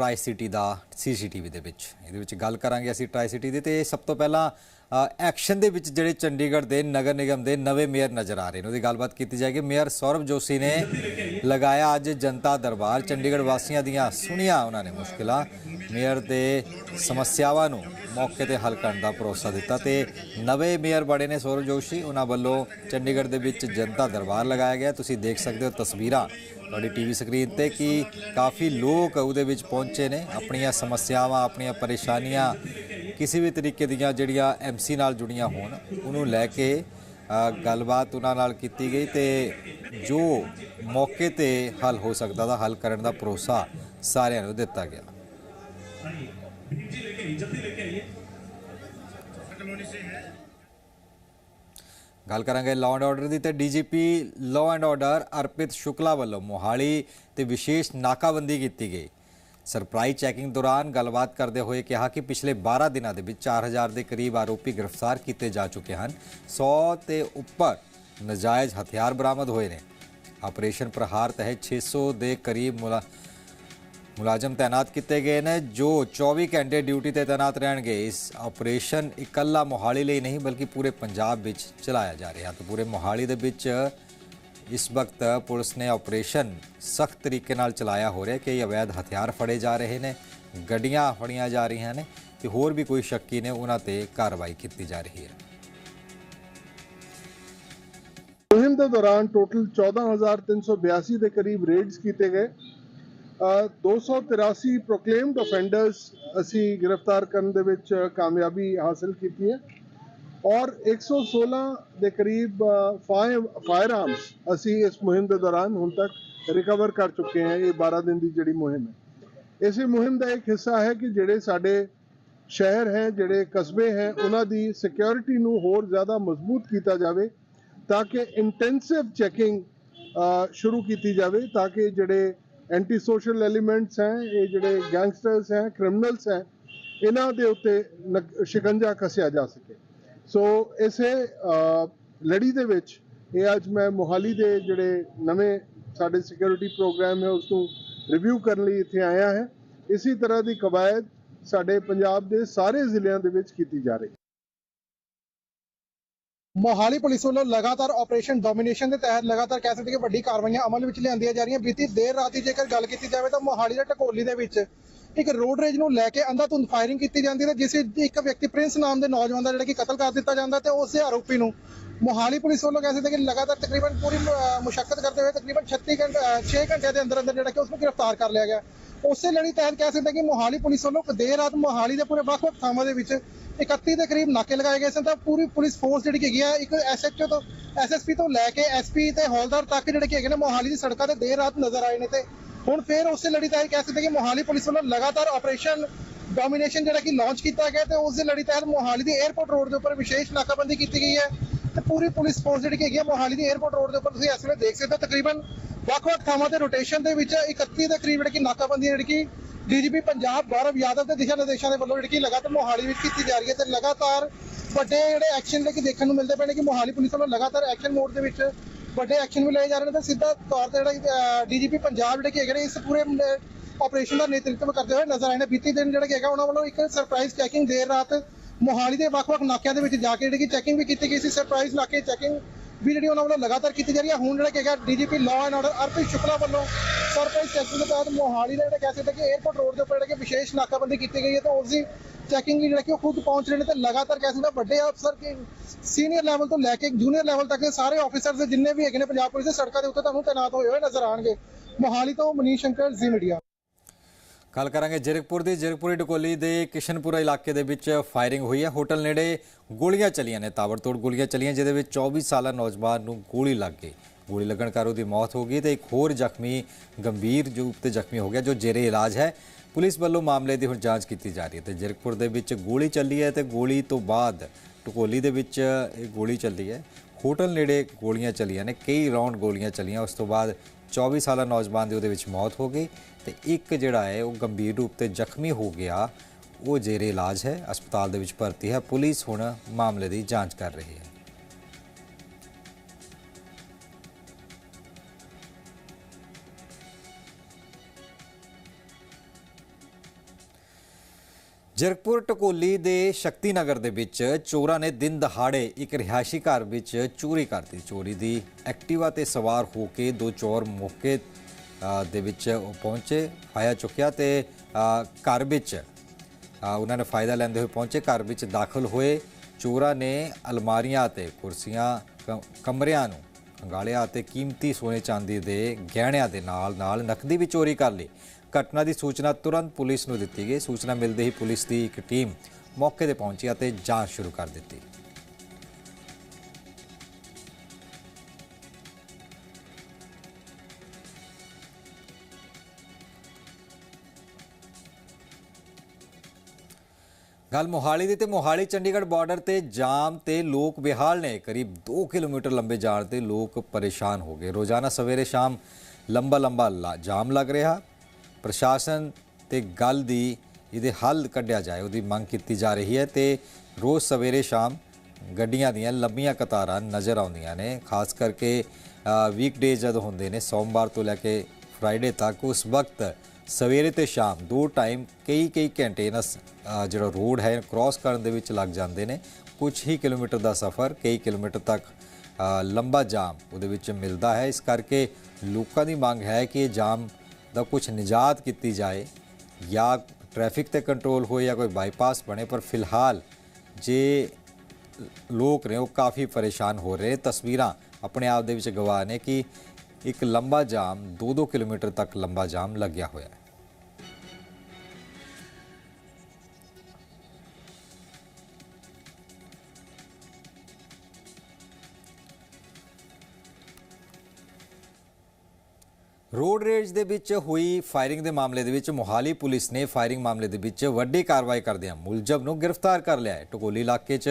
Tri city ਦਾ CCTV ਦੇ ਵਿੱਚ। ਇਹਦੇ ਵਿੱਚ ਗੱਲ ਕਰਾਂਗੇ ਅਸੀਂ ਟਰਾਈ ਸਿਟੀ ਦੀ ਤੇ ਸਭ ਤੋਂ ਪਹਿਲਾਂ ਐਕਸ਼ਨ ਦੇ ਵਿੱਚ ਜਿਹੜੇ ਚੰਡੀਗੜ੍ਹ ਦੇ ਨਗਰ ਨਿਗਮ ਦੇ ਨਵੇਂ ਮੇਅਰ ਨਜ਼ਰ ਆ ਰਹੇ ਨੇ। ਉਹਦੀ ਗੱਲਬਾਤ ਕੀਤੀ ਜਾਏਗੀ। ਮੇਅਰ ਸੌਰਵ ਜੋਸ਼ੀ ਨੇ ਲਗਾਇਆ ਅੱਜ ਜਨਤਾ ਦਰਬਾਰ। ਚੰਡੀਗੜ੍ਹ ਵਾਸੀਆਂ ਦੀਆਂ ਸੁਣੀਆਂ ਉਹਨਾਂ ਨੇ ਮੁਸ਼ਕਿਲਾਂ। ਮੇਅਰ ਦੇ ਸਮੱਸਿਆਵਾਂ ਨੂੰ ਮੌਕੇ ਤੇ ਹੱਲ ਕਰਨ ਦਾ ਭਰੋਸਾ ਦਿੱਤਾ ਤੇ ਨਵੇਂ ਮੇਅਰ ਬਣੇ ਨੇ ਸੌਰਵ ਜੋਸ਼ੀ। ਉਹਨਾਂ ਵੱਲੋਂ ਚੰਡੀਗੜ੍ਹ ਦੇ ਵਿੱਚ ਜਨਤਾ ਦਰਬਾਰ ਲਗਾਇਆ ਗਿਆ। ਤੁਸੀਂ ਦੇਖ ਸਕਦੇ ਹੋ ਤਸਵੀਰਾਂ। ਤੁਹਾਡੀ ਟੀਵੀ ਸਕਰੀਨ ਤੇ ਕਿ ਕਾਫੀ ਲੋਕ ਉਹਦੇ ਵਿੱਚ ਪਹੁੰਚੇ ਨੇ, ਆਪਣੀਆਂ ਸਮੱਸਿਆਵਾਂ, ਆਪਣੀਆਂ ਪਰੇਸ਼ਾਨੀਆਂ, ਕਿਸੇ ਵੀ ਤਰੀਕੇ ਦੀਆਂ ਜਿਹੜੀਆਂ ਐਮਸੀ ਨਾਲ ਜੁੜੀਆਂ ਹੋਣ, ਉਹਨੂੰ ਲੈ ਕੇ ਗੱਲਬਾਤ ਉਹਨਾਂ ਨਾਲ ਕੀਤੀ ਗਈ ਤੇ ਜੋ ਮੌਕੇ ਤੇ ਹੱਲ ਹੋ ਸਕਦਾ ਦਾ ਹੱਲ ਕਰਨ ਦਾ ਭਰੋਸਾ ਸਾਰਿਆਂ ਨੂੰ ਦਿੱਤਾ ਗਿਆ। ਗੱਲ ਕਰਾਂਗੇ ਲਾਅ ਐਂਡ ਆਰਡਰ ਦੀ ਤੇ DGP law and order Arpit Shukla ਵੱਲੋਂ ਮੋਹਾਲੀ ਤੇ ਵਿਸ਼ੇਸ਼ ਨਾਕਾਬੰਦੀ ਕੀਤੀ ਗਈ। ਸਰਪ੍ਰਾਈਜ਼ ਚੈਕਿੰਗ ਦੌਰਾਨ ਗੱਲਬਾਤ ਕਰਦੇ ਹੋਏ ਕਿਹਾ ਕਿ ਪਿਛਲੇ 12 ਦਿਨਾਂ ਦੇ ਵਿੱਚ 4000 ਦੇ ਕਰੀਬ ਆਰੋਪੀ ਗ੍ਰਿਫਤਾਰ ਕੀਤੇ ਜਾ ਚੁੱਕੇ ਹਨ। 100 ਤੇ ਉੱਪਰ ਨਜਾਇਜ਼ ਹਥਿਆਰ ਬਰਾਮਦ ਹੋਏ ਨੇ। ਆਪਰੇਸ਼ਨ ਪ੍ਰਹਾਰ ਤਹਿਤ 600 ਦੇ ਕਰੀਬ ਮੁਲਾ ਮੁਲਾਜ਼ਮ ਤਾਇਨਾਤ ਕੀਤੇ ਗਏ ਨੇ, ਜੋ 24 ਘੰਟੇ ਡਿਊਟੀ ਤੇ ਤਾਇਨਾਤ ਰਹਿਣਗੇ। ਇਸ ਆਪਰੇਸ਼ਨ ਇਕੱਲਾ ਮੋਹਾਲੀ ਲਈ ਨਹੀਂ, ਬਲਕਿ ਪੂਰੇ ਪੰਜਾਬ ਵਿੱਚ ਚਲਾਇਆ ਜਾ ਰਿਹਾ। ਤਾਂ ਪੂਰੇ ਮੋਹਾਲੀ ਦੇ ਵਿੱਚ ਇਸ ਵਕਤ ਪੁਲਿਸ ਨੇ ਆਪਰੇਸ਼ਨ ਸਖਤ ਤਰੀਕੇ ਨਾਲ ਚਲਾਇਆ ਹੋ ਰਿਹਾ ਕਿ ਅਵੈਧ ਹਥਿਆਰ ਫੜੇ ਜਾ ਰਹੇ ਨੇ, ਗੱਡੀਆਂ ਫੜੀਆਂ ਜਾ ਰਹੀਆਂ ਨੇ, ਤੇ ਹੋਰ ਵੀ ਕੋਈ ਸ਼ੱਕੀ ਨੇ ਉਹਨਾਂ ਤੇ ਕਾਰਵਾਈ ਕੀਤੀ ਜਾ ਰਹੀ ਹੈ। ਮੁਹਿੰਮ ਦੇ ਦੌਰਾਨ ਟੋਟਲ 14382 ਦੇ ਕਰੀਬ ਰੇਡਸ ਕੀਤੇ ਗਏ। 283 ਪ੍ਰੋਕਲੇਮਡ ਅਫੈਂਡਰਸ ਅਸੀਂ ਗ੍ਰਿਫਤਾਰ ਕਰਨ ਦੇ ਵਿੱਚ ਕਾਮਯਾਬੀ ਹਾਸਲ ਕੀਤੀ ਹੈ। ਔਰ 116 ਦੇ ਕਰੀਬ ਫਾਇਰ ਆਰਮਸ ਅਸੀਂ ਇਸ ਮੁਹਿੰਮ ਦੇ ਦੌਰਾਨ ਹੁਣ ਤੱਕ ਰਿਕਵਰ ਕਰ ਚੁੱਕੇ ਹਾਂ। ਇਹ 12 ਦਿਨ ਦੀ ਜਿਹੜੀ ਮੁਹਿੰਮ ਹੈ। ਇਸੇ ਮੁਹਿੰਮ ਦਾ ਇੱਕ ਹਿੱਸਾ ਹੈ ਕਿ ਜਿਹੜੇ ਸਾਡੇ ਸ਼ਹਿਰ ਹੈ, ਜਿਹੜੇ ਕਸਬੇ ਹੈ, ਉਹਨਾਂ ਦੀ ਸਿਕਿਉਰਿਟੀ ਨੂੰ ਹੋਰ ਜ਼ਿਆਦਾ ਮਜ਼ਬੂਤ ਕੀਤਾ ਜਾਵੇ ਤਾਂ ਕਿ ਇੰਟੈਂਸਿਵ ਚੈਕਿੰਗ ਸ਼ੁਰੂ ਕੀਤੀ ਜਾਵੇ ਤਾਂ ਕਿ ਜਿਹੜੇ ਐਂਟੀ ਸੋਸ਼ਲ ਐਲੀਮੈਂਟਸ ਹੈ ਇਹ ਜਿਹੜੇ ਗੈਂਗਸਟਰਸ ਹੈ ਕ੍ਰਿਮੀਨਲਸ ਹੈ ਇਹਨਾਂ ਦੇ ਉੱਤੇ ਨਕ- ਸ਼ਿਕੰਜਾ ਕੱਸਿਆ ਜਾ ਸਕੇ ਸੋ ਇਸੇ ਲੜੀ ਦੇ ਵਿੱਚ ਇਹ ਅੱਜ ਮੈਂ ਮੋਹਾਲੀ ਦੇ ਜਿਹੜੇ ਨਵੇਂ ਸਾਡੇ ਸਿਕਿਉਰਿਟੀ ਪ੍ਰੋਗਰਾਮ ਹੈ ਉਸ ਨੂੰ ਰਿਵਿਊ ਕਰਨ ਲਈ ਇੱਥੇ ਆਇਆ ਹੈ ਇਸੇ ਤਰ੍ਹਾਂ ਦੀ ਕਵਾਇਦ ਸਾਡੇ ਪੰਜਾਬ ਦੇ ਸਾਰੇ ਜ਼ਿਲ੍ਹਿਆਂ ਦੇ ਵਿੱਚ ਕੀਤੀ ਜਾ ਰਹੀ ਹੈ ਮੋਹਾਲੀ ਪੁਲਿਸ ਵੱਲੋਂ ਲਗਾਤਾਰ ਆਪਰੇਸ਼ਨ ਡੋਮੀਨੇਸ਼ਨ ਦੇ ਤਹਿਤ ਲਗਾਤਾਰ ਕਹਿ ਸਕਦੇ ਕਿ ਵੱਡੀ ਕਾਰਵਾਈਆਂ ਅਮਲ ਵਿੱਚ ਲਿਆਂਦੀਆਂ ਜਾ ਰਹੀਆਂ। ਬੀਤੀ ਦੇਰ ਰਾਤ ਦੀ ਜੇਕਰ ਗੱਲ ਕੀਤੀ ਜਾਵੇ ਤਾਂ ਮੋਹਾਲੀ ਦੇ ਟਕੋਲੀ ਦੇ ਵਿੱਚ ਇੱਕ ਰੋਡ ਰੇਜ ਨੂੰ ਲੈ ਕੇ ਅੰਧਾਧੁੰਦ ਫਾਇਰਿੰਗ ਕੀਤੀ ਜਾਂਦੀ ਹੈ ਜਿਸ ਵਿੱਚ ਇੱਕ ਵਿਅਕਤੀ ਪ੍ਰਿੰਸ ਨਾਮ ਦੇ ਨੌਜਵਾਨ ਦਾ ਜਿਹੜਾ ਕਿ ਕਤਲ ਕਰ ਦਿੱਤਾ ਜਾਂਦਾ ਤੇ ਉਸ ਦੇ ਆਰੋਪੀ ਨੂੰ ਮੋਹਾਲੀ ਪੁਲਿਸ ਵੱਲੋਂ ਕਹਿ ਸਕਦੇ ਕਿ ਲਗਾਤਾਰ ਤਕਰੀਬਨ ਪੂਰੀ ਮੁਸ਼ਕਲ ਕਰਦੇ ਹੋਏ ਤਕਰੀਬਨ 36 ਘੰਟੇ 6 ਘੰਟਿਆਂ ਦੇ ਅੰਦਰ ਅੰਦਰ ਜਿਹੜਾ ਕਿ ਉਸ ਨੂੰ ਗ੍ਰਿਫਤਾਰ ਕਰ ਲਿਆ ਗਿਆ। ਉਸੇ ਲੜੀ ਤਹਿਤ ਕਹਿ ਸਕਦੇ ਕਿ ਮੋਹਾਲੀ ਪੁਲਿਸ ਵੱਲੋਂ ਦੇਰ ਰਾਤ ਮੋਹਾਲੀ ਦੇ ਪੂਰੇ ਵੱਖ-ਵੱਖ ਥਾਵਾਂ ਦੇ ਵਿੱਚ 31 ਦੇ ਕਰੀਬ ਨਾਕੇ ਲਗਾਏ ਗਏ ਸਨ ਤਾਂ ਪੂਰੀ ਪੁਲਿਸ ਫੋਰਸ ਜਿਹੜੀ ਹੈਗੀ ਆ, ਇੱਕ ਐਸਐਚਓ ਤੋਂ ਐਸਐਸਪੀ ਤੋਂ ਲੈ ਕੇ ਐਸਪੀ ਤੇ ਹੌਲਦਾਰ ਤੱਕ ਜਿਹੜੇ ਕਿ ਹੈਗੇ ਨੇ ਮੋਹਾਲੀ ਦੀ ਸੜਕਾਂ ਤੇ ਦੇਰ ਰਾਤ ਨਜ਼ਰ ਆਏ ਨੇ ਤੇ ਹੁਣ ਫੇਰ ਉਸੇ ਲੜੀ ਤਹਿਤ ਕਹਿ ਸਕਦੇ ਕਿ ਮੋਹਾਲੀ ਪੁਲਿਸ ਵੱਲੋਂ ਲਗਾਤਾਰ ਆਪਰੇਸ਼ਨ ਡੋਮੀਨੇਸ਼ਨ ਜਿਹੜਾ ਕਿ ਲਾਂਚ ਕੀਤਾ ਗਿਆ ਤੇ ਉਸ ਦੀ ਲੜੀ ਤਹਿਤ ਮੋਹਾਲੀ ਦੀ 에ਅਰਪੋਰਟ ਰੋਡ ਦੇ ਉੱਪਰ ਵਿਸ਼ੇਸ਼ ਨਾਕਾਬੰਦੀ ਕੀਤੀ ਗਈ ਹੈ ਤੇ ਪੂਰੀ ਪੁਲਿਸ ਫੋਰਸ ਜਿਹੜੀ ਹੈਗੀ ਹੈ ਮੋਹਾਲੀ ਦੀ 에ਅਰਪੋਰਟ ਰੋਡ ਦੇ ਉੱਪਰ ਤੁਸੀਂ ਇਸ ਵੇਲੇ ਦੇਖ ਸਕਦੇ ਹੋ ਤਕਰੀਬਨ ਵੱਖ-ਵੱਖ ਥਾਵਾਂ ਤੇ ਰੋਟੇਸ਼ਨ ਦੇ ਵਿੱਚ 31 ਦੇ ਕਰੀਬ ਜਿਹੜੀ ਕਿ ਨਾਕਾਬੰਦੀ ਜਿਹੜੀ ਕਿ ਡੀਜੀਪੀ ਪੰਜਾਬ ਗੌਰਵ ਯਾਦਵ ਦੇ ਦਿਸ਼ਾ ਨਿਰਦੇਸ਼ਾਂ ਦੇ ਵੱਲੋਂ ਜਿਹੜੀ ਕਿ ਲਗਾਤਾਰ ਮੋਹਾਲੀ ਵਿੱਚ ਕੀਤੀ ਜਾ ਰਹੀ ਹੈ ਤੇ ਲਗਾਤਾਰ ਵੱਡੇ ਜਿਹੜੇ ਐਕਸ਼ਨ ਜਿਹੜੇ ਕਿ ਦੇਖਣ ਨੂੰ ਮਿਲਦੇ ਪਏ ਨੇ ਕਿ ਮੋਹਾਲੀ ਪੁਲਿਸ ਵੱਲੋਂ ਲਗਾਤਾਰ ਐਕਸ਼ਨ ਮੋਡ ਦੇ ਵਿੱਚ ਵੱਡੇ ਐਕਸ਼ਨ ਵੀ ਲਏ ਜਾ ਰਹੇ ਨੇ ਤੇ ਸਿੱਧਾ ਤੌਰ ਤੇ ਜਿਹੜਾ ਡੀਜੀਪੀ ਪੰਜਾਬ ਜਿਹੜੇ ਕਿ ਹੈਗੇ ਨੇ ਇਸ ਪੂਰੇ ਆਪਰੇਸ਼ਨ ਦਾ ਨੇਤਰਤਵ ਕਰਦੇ ਹੋਏ ਨਜ਼ਰ ਆਏ ਨੇ। ਬੀਤੀ ਦਿਨ ਜਿਹੜਾ ਕਿ ਹੈਗਾ ਉਹਨਾਂ ਵੱਲੋਂ ਇੱਕ ਸਰਪ੍ਰਾਈਜ਼ ਚੈਕਿੰਗ ਦੇਰ ਰਾਤ ਮੋਹਾਲੀ ਦੇ ਵੱਖ-ਵੱਖ ਨਾਕਿਆਂ ਦੇ ਵਿੱਚ ਜਾ ਕੇ ਜਿਹੜੀ ਕਿ ਚੈਕਿੰਗ ਵੀ ਕੀਤੀ ਗਈ ਸੀ। ਸਰਪ੍ਰਾਈਜ਼ ਨਾਕੇ ਚੈਕਿੰਗ ਵੀ ਜਿਹੜੀ ਉਹਨਾਂ ਵੱਲੋਂ ਲਗਾਤਾਰ ਕੀਤੀ ਜਾ ਰਹੀ ਹੈ। ਹੁਣ ਜਿਹੜਾ ਕਿ ਹੈਗਾ DGP law and order Arpit Shukla ਵੱਲੋਂ ਸਰਪ੍ਰਾਈਜ਼ ਚੈਕਿੰਗ ਦੇ ਤਹਿਤ ਮੋਹਾਲੀ ਦੇ ਜਿਹੜੇ ਕਹਿ ਸਕਦੇ ਕਿ 에ਅਰਪੋਰਟ ਰੋਡ ਦੇ ਉੱਪਰ ਜਿਹੜੇ ਕਿ ਵਿਸ਼ੇਸ਼ ਨਾਕਾਬੰਦੀ ਕੀਤੀ ਗਈ ਹੈ ਤੇ ਉਸ ਦੀ ਚੈਕਿੰਗ ਜਿਹੜਾ ਕਿ ਉਹ ਖੁਦ ਪਹੁੰਚ ਰਹੇ ਨੇ ਤੇ ਲਗਾਤਾਰ ਕਹਿ ਸਕਦੇ ਵੱਡੇ ਅਫਸਰ ਕਿ ਸੀਨੀਅਰ ਲੈਵਲ ਤੋਂ ਲੈ ਕੇ ਜੂਨੀਅਰ ਲੈਵਲ ਤੱਕ ਦੇ ਸਾਰੇ ਆਫੀਸਰਸ ਜਿੰਨੇ ਵੀ ਹੈਗੇ ਨੇ ਪੰਜਾਬ ਪੁਲਿਸ ਦੇ ਸੜਕਾਂ ਦੇ ਉੱਤੇ ਤੁਹਾਨੂੰ ਤਾਇਨਾਤ ਹੋਏ ਹੋਏ ਨਜ਼ਰ ਆਣਗੇ ਮੋਹਾਲੀ ਤੋਂ ਮਨੀਸ਼ ਸ਼ੰਕਰ ਜ਼ੀ ਮੀਡੀਆ ਗੱਲ ਕਰਾਂਗੇ ਜਰਕਪੁਰ ਦੀ। ਜਰਕਪੁਰੀ ਡਕੋਲੀ ਦੇ ਕਿਸ਼ਨਪੁਰਾ ਇਲਾਕੇ ਦੇ ਵਿੱਚ ਫਾਇਰਿੰਗ ਹੋਈ ਹੈ। ਹੋਟਲ ਨੇੜੇ ਗੋਲੀਆਂ ਚੱਲੀਆਂ ਨੇ, ਤਾਬੜਤੋੜ ਗੋਲੀਆਂ ਚੱਲੀਆਂ, ਜਿਹਦੇ ਵਿੱਚ 24 ਸਾਲਾ ਨੌਜਵਾਨ ਨੂੰ ਗੋਲੀ ਲੱਗ ਗਈ। ਗੋਲੀ ਲੱਗਣ ਕਾਰਨ ਉਹਦੀ ਮੌਤ ਹੋ ਗਈ ਤੇ ਇੱਕ ਹੋਰ ਜ਼ਖਮੀ ਗੰਭੀਰ ਰੂਪ ਤੇ ਜ਼ਖਮੀ ਹੋ ਗਿਆ ਜੋ ਜੇਰੇ ਇਲਾਜ ਹੈ। ਪੁਲਿਸ ਵੱਲੋਂ ਮਾਮਲੇ ਦੀ ਹੁਣ ਜਾਂਚ ਕੀਤੀ ਜਾ ਰਹੀ ਹੈ ਤੇ ਜਰਕਪੁਰ ਦੇ ਵਿੱਚ ਗੋਲੀ ਚੱਲੀ ਹੈ ਤੇ ਗੋਲੀ ਤੋਂ ਬਾਅਦ ਟਕੋਲੀ ਦੇ ਵਿੱਚ ਇਹ ਗੋਲੀ ਚੱਲੀ ਹੈ। ਹੋਟਲ ਨੇੜੇ ਗੋਲੀਆਂ ਚੱਲੀਆਂ ਨੇ, ਕਈ ਰਾਉਂਡ ਗੋਲੀਆਂ ਚੱਲੀਆਂ, ਉਸ ਤੋਂ ਬਾਅਦ 24 ਸਾਲਾ ਨੌਜਵਾਨ ਦੀ ਉਹਦੇ ਵਿੱਚ ਮੌਤ ਹੋ ਗਈ ਤੇ ਇੱਕ ਜਿਹੜਾ ਹੈ ਉਹ ਗੰਭੀਰ ਰੂਪ ਤੇ ਜ਼ਖਮੀ ਹੋ ਗਿਆ, ਉਹ ਜੇਰੇ ਇਲਾਜ ਹੈ, ਹਸਪਤਾਲ ਦੇ ਵਿੱਚ ਭਰਤੀ ਹੈ। ਪੁਲਿਸ ਹੁਣ ਮਾਮਲੇ ਦੀ ਜਾਂਚ ਕਰ ਰਹੀ ਹੈ। ਜਰਕਪੁਰ ਟਕੋਲੀ ਦੇ ਸ਼ਕਤੀ ਨਗਰ ਦੇ ਵਿੱਚ ਚੋਰਾਂ ਨੇ ਦਿਨ ਦਹਾੜੇ ਇੱਕ ਰਿਹਾਇਸ਼ੀ ਘਰ ਵਿੱਚ ਚੋਰੀ ਕਰਤੀ ਚੋਰੀ ਦੀ ਐਕਟਿਵਾ ਤੇ ਸਵਾਰ ਹੋ ਕੇ ਦੋ ਚੋਰ ਮੌਕੇ ਦੇ ਵਿੱਚ ਪਹੁੰਚੇ, ਫਾਇਆ ਚੁੱਕਿਆ ਤੇ ਘਰ ਵਿੱਚ ਉਹਨਾਂ ਨੇ ਫਾਇਦਾ ਲੈਂਦੇ ਹੋਏ ਪਹੁੰਚੇ, ਘਰ ਵਿੱਚ ਦਾਖਲ ਹੋਏ। ਚੋਰਾਂ ਨੇ ਅਲਮਾਰੀਆਂ ਤੇ ਕੁਰਸੀਆਂ, ਕ- ਕਮਰਿਆਂ ਨੂੰ ਅੰਗਾਲਿਆ ਅਤੇ ਕੀਮਤੀ ਸੋਨੇ ਚਾਂਦੀ ਦੇ ਗਹਿਣਿਆਂ ਦੇ ਨਾਲ ਨਾਲ ਨਕਦੀ ਵੀ ਚੋਰੀ ਕਰ ਲਈ। ਘਟਨਾ ਦੀ ਸੂਚਨਾ ਤੁਰੰਤ ਪੁਲਿਸ ਨੂੰ ਦਿੱਤੀ ਗਈ। ਸੂਚਨਾ ਮਿਲਦੇ ਹੀ ਪੁਲਿਸ ਦੀ ਇੱਕ ਟੀਮ ਮੌਕੇ ਤੇ ਪਹੁੰਚੀ ਅਤੇ ਜਾਂਚ ਸ਼ੁਰੂ ਕਰ ਦਿੱਤੀ। ਗੱਲ ਮੋਹਾਲੀ ਦੀ ਤੇ ਮੋਹਾਲੀ ਚੰਡੀਗੜ੍ਹ ਬਾਰਡਰ ਤੇ ਜਾਮ ਤੇ ਲੋਕ ਬਿਹਾਲ ਨੇ। ਕਰੀਬ 2 ਕਿਲੋਮੀਟਰ ਲੰਬੇ ਜਾਣ ਤੇ ਲੋਕ ਪਰੇਸ਼ਾਨ ਹੋ ਗਏ। ਰੋਜ਼ਾਨਾ ਸਵੇਰੇ ਸ਼ਾਮ ਲੰਬਾ ਲੰਬਾ ਲਾ- ਜਾਮ ਲੱਗ ਰਿਹਾ। ਪ੍ਰਸ਼ਾਸਨ ਤੇ ਗੱਲ ਦੀ ਇਹਦੇ ਹੱਲ ਕੱਢਿਆ ਜਾਏ, ਉਹਦੀ ਮੰਗ ਕੀਤੀ ਜਾ ਰਹੀ ਹੈ ਤੇ ਰੋਜ਼ ਸਵੇਰੇ ਸ਼ਾਮ ਗੱਡੀਆਂ ਦੀਆਂ ਲੰਬੀਆਂ ਕਤਾਰਾਂ ਨਜ਼ਰ ਆਉਂਦੀਆਂ ਨੇ। ਖਾਸ ਕਰਕੇ ਵੀਕਡੇ ਜਦ ਹੁੰਦੇ ਨੇ, ਸੋਮਵਾਰ ਤੋਂ ਲੈ ਕੇ ਫਰਾਈਡੇ ਤੱਕ ਉਸ ਵਕਤ ਸਵੇਰੇ ਤੇ ਸ਼ਾਮ ਦੋ ਟਾਈਮ ਕਈ ਕਈ ਘੰਟੇ ਇਹਨਾਂ ਸ- ਜਿਹੜਾ ਰੋਡ ਹੈ ਕ੍ਰਾਸ ਕਰਨ ਦੇ ਵਿੱਚ ਲੱਗ ਜਾਂਦੇ ਨੇ। ਕੁਝ ਹੀ ਕਿਲੋਮੀਟਰ ਦਾ ਸਫ਼ਰ, ਕਈ ਕਿਲੋਮੀਟਰ ਤੱਕ ਲੰਬਾ ਜਾਮ ਉਹਦੇ ਵਿੱਚ ਮਿਲਦਾ ਹੈ। ਇਸ ਕਰਕੇ ਲੋਕਾਂ ਦੀ ਮੰਗ ਹੈ ਕਿ ਇਹ ਜਾਮ ਦਾ ਕੁਝ ਨਿਜਾਤ ਕੀਤੀ ਜਾਏ। ਜਾਂ ਟ੍ਰੈਫਿਕ ਤੇ ਕੰਟਰੋਲ ਹੋਏ ਜਾਂ ਕੋਈ ਬਾਈਪਾਸ ਬਣੇ, ਪਰ ਫਿਲਹਾਲ ਜੇ ਲੋਕ ਨੇ, ਉਹ ਕਾਫੀ ਪਰੇਸ਼ਾਨ ਹੋ ਰਹੇ ਤਸਵੀਰਾਂ ਆਪਣੇ ਆਪ ਦੇ ਵਿੱਚ ਗਵਾਹ ਨੇ ਕਿ ਇੱਕ ਲੰਬਾ ਜਾਮ 2-2 ਕਿਲੋਮੀਟਰ ਤੱਕ ਲੰਬਾ ਜਾਮ ਲੱਗਿਆ ਹੋਇਆ ਹੈ। ਰੋਡ ਰੇਜ ਦੇ ਵਿੱਚ ਹੋਈ ਫਾਇਰਿੰਗ ਦੇ ਮਾਮਲੇ ਦੇ ਵਿੱਚ ਮੋਹਾਲੀ ਪੁਲਿਸ ਨੇ ਫਾਇਰਿੰਗ ਮਾਮਲੇ ਦੇ ਵਿੱਚ ਵੱਡੀ ਕਾਰਵਾਈ ਕਰਦਿਆਂ ਮੁਲਜ਼ਮ ਨੂੰ ਗ੍ਰਿਫਤਾਰ ਕਰ ਲਿਆ ਹੈ। ਟਕੋਲੀ ਇਲਾਕੇ 'ਚ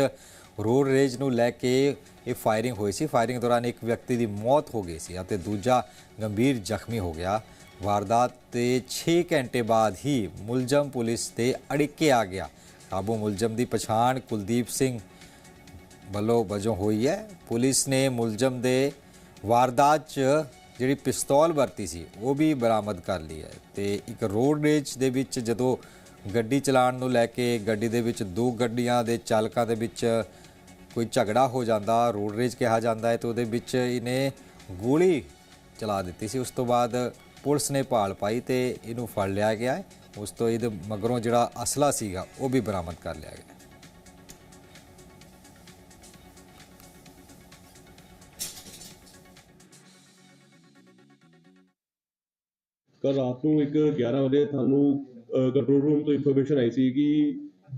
ਰੋਡ ਰੇਜ ਨੂੰ ਲੈ ਕੇ ਇਹ ਫਾਇਰਿੰਗ ਹੋਈ ਸੀ। ਫਾਇਰਿੰਗ ਦੌਰਾਨ ਇੱਕ ਵਿਅਕਤੀ ਦੀ ਮੌਤ ਹੋ ਗਈ ਸੀ ਅਤੇ ਦੂਜਾ ਗੰਭੀਰ ਜ਼ਖਮੀ ਹੋ ਗਿਆ। ਵਾਰਦਾਤ ਤੇ 6 ਘੰਟੇ ਬਾਅਦ ਹੀ ਮੁਲਜ਼ਮ ਪੁਲਿਸ ਤੇ ਅੜਿੱਕੇ ਆ ਗਿਆ। ਕਾਬੂ ਮੁਲਜ਼ਮ ਦੀ ਪਛਾਣ ਕੁਲਦੀਪ ਸਿੰਘ ਵੱਲੋਂ ਵਜੋਂ ਹੋਈ ਹੈ। ਪੁਲਿਸ ਨੇ ਮੁਲਜ਼ਮ ਦੇ ਵਾਰਦਾਤ 'ਚ ਜਿਹੜੀ ਪਿਸਤੌਲ ਵਰਤੀ ਸੀ, ਉਹ ਵੀ ਬਰਾਮਦ ਕਰ ਲਈ ਹੈ। ਤੇ ਇੱਕ ਰੋਡ ਰੇਜ ਦੇ ਵਿੱਚ ਜਦੋਂ ਗੱਡੀ ਚਲਾਉਣ ਨੂੰ ਲੈ ਕੇ ਗੱਡੀ ਦੇ ਵਿੱਚ ਦੋ ਗੱਡੀਆਂ ਦੇ ਚਾਲਕਾਂ ਦੇ ਵਿੱਚ ਕੋਈ ਝਗੜਾ ਹੋ ਜਾਂਦਾ, ਰੋਡ ਰੇਜ ਕਿਹਾ ਜਾਂਦਾ ਹੈ, ਤੇ ਉਹਦੇ ਵਿੱਚ ਇਹਨੇ ਗੋਲੀ ਚਲਾ ਦਿੱਤੀ ਸੀ। ਉਸ ਤੋਂ ਬਾਅਦ ਪੁਲਿਸ ਨੇ ਭਾਲ ਪਾਈ ਤੇ ਇਹਨੂੰ ਫੜ ਲਿਆ ਗਿਆ ਉਸ ਤੋਂ ਇਹਦੇ ਮਗਰੋਂ ਜਿਹੜਾ ਅਸਲਾ ਸੀਗਾ, ਉਹ ਵੀ ਬਰਾਮਦ ਕਰ ਲਿਆ ਗਿਆ ਕੱਲ ਰਾਤ ਨੂੰ ਇੱਕ 11 ਵਜੇ ਤੁਹਾਨੂੰ ਕੰਟਰੋਲ ਰੂਮ ਤੋਂ ਇਨਫੋਰਮੇਸ਼ਨ ਆਈ ਸੀ ਕਿ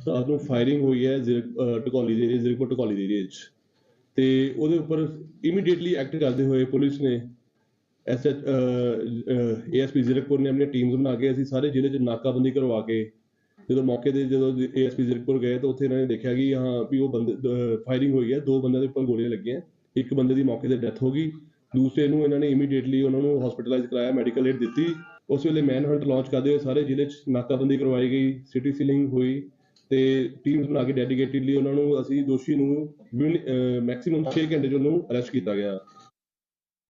ਰਾਤ ਨੂੰ ਫਾਇਰਿੰਗ ਹੋਈ ਹੈ ਜ਼ਿਰ- ਅਹ, ਦੇ ਏਰੀਏ ਜ਼ਿਰਕਪੁਰ ਟਕੌਲੀ ਦੇ ਏਰੀਏ 'ਚ। ਤੇ ਉਹਦੇ ਉੱਪਰ ਇਮੀਡੀਏਟਲੀ ਐਕਟ ਕਰਦੇ ਹੋਏ ਪੁਲਿਸ ਨੇ ਐਸਐਚ ਏਐਸਪੀ ਜ਼ਿਰਕਪੁਰ ਨੇ ਆਪਣੀਆਂ ਟੀਮਸ ਬਣਾ ਕੇ ਅਸੀਂ ਸਾਰੇ ਜ਼ਿਲ੍ਹੇ 'ਚ ਨਾਕਾਬੰਦੀ ਕਰਵਾ ਕੇ ਜਦੋਂ ਮੌਕੇ ਤੇ ਜਦੋਂ ਏਐਸਪੀ ਜ਼ਿਰਕਪੁਰ ਗਏ ਤਾਂ ਉੱਥੇ ਇਹਨਾਂ ਨੇ ਦੇਖਿਆ ਕਿ ਹਾਂ ਵੀ ਉਹ ਬੰਦੇ ਫਾਇਰਿੰਗ ਹੋਈ ਹੈ ਦੋ ਬੰਦਿਆਂ ਦੇ ਉੱਪਰ ਗੋਲੀਆਂ ਲੱਗੀਆਂ। ਇੱਕ ਬੰਦੇ ਦੀ ਮੌਕੇ ਤੇ ਡੈਥ ਹੋ ਗਈ। ਦੂਸਰੇ ਨੂੰ ਇਹਨਾਂ ਨੇ ਇਮੀਡੀਏਟਲੀ ਉਹਨਾਂ ਨੂੰ ਹਸਪੀਟਲਾਈਜ਼ ਕਰਾਇਆ ਮੈਡੀਕਲ ਏਡ ਦਿੱਤੀ। ਉਸ ਵੇਲੇ ਮੈਨ ਹੰਟ ਲਾਂਚ ਕਰਦੇ ਹੋਏ ਸਾਰੇ ਜ਼ਿਲ੍ਹੇ 'ਚ ਨਾਕਾਬੰਦੀ ਕਰਵਾਈ ਗਈ ਸਿਟੀ ਸੀਲਿੰਗ ਹੋਈ ਤੇ ਟੀਮਸ ਬਣਾ ਕੇ ਡੈਡੀਕੇਟਿਡਲੀ ਉਹਨਾਂ ਨੂੰ ਅਸੀਂ ਦੋਸ਼ੀ ਨੂੰ ਮੈਕਸਿਮਮ 6 ਘੰਟੇ 'ਚ ਉਹਨੂੰ ਅਰੈਸਟ ਕੀਤਾ ਗਿਆ।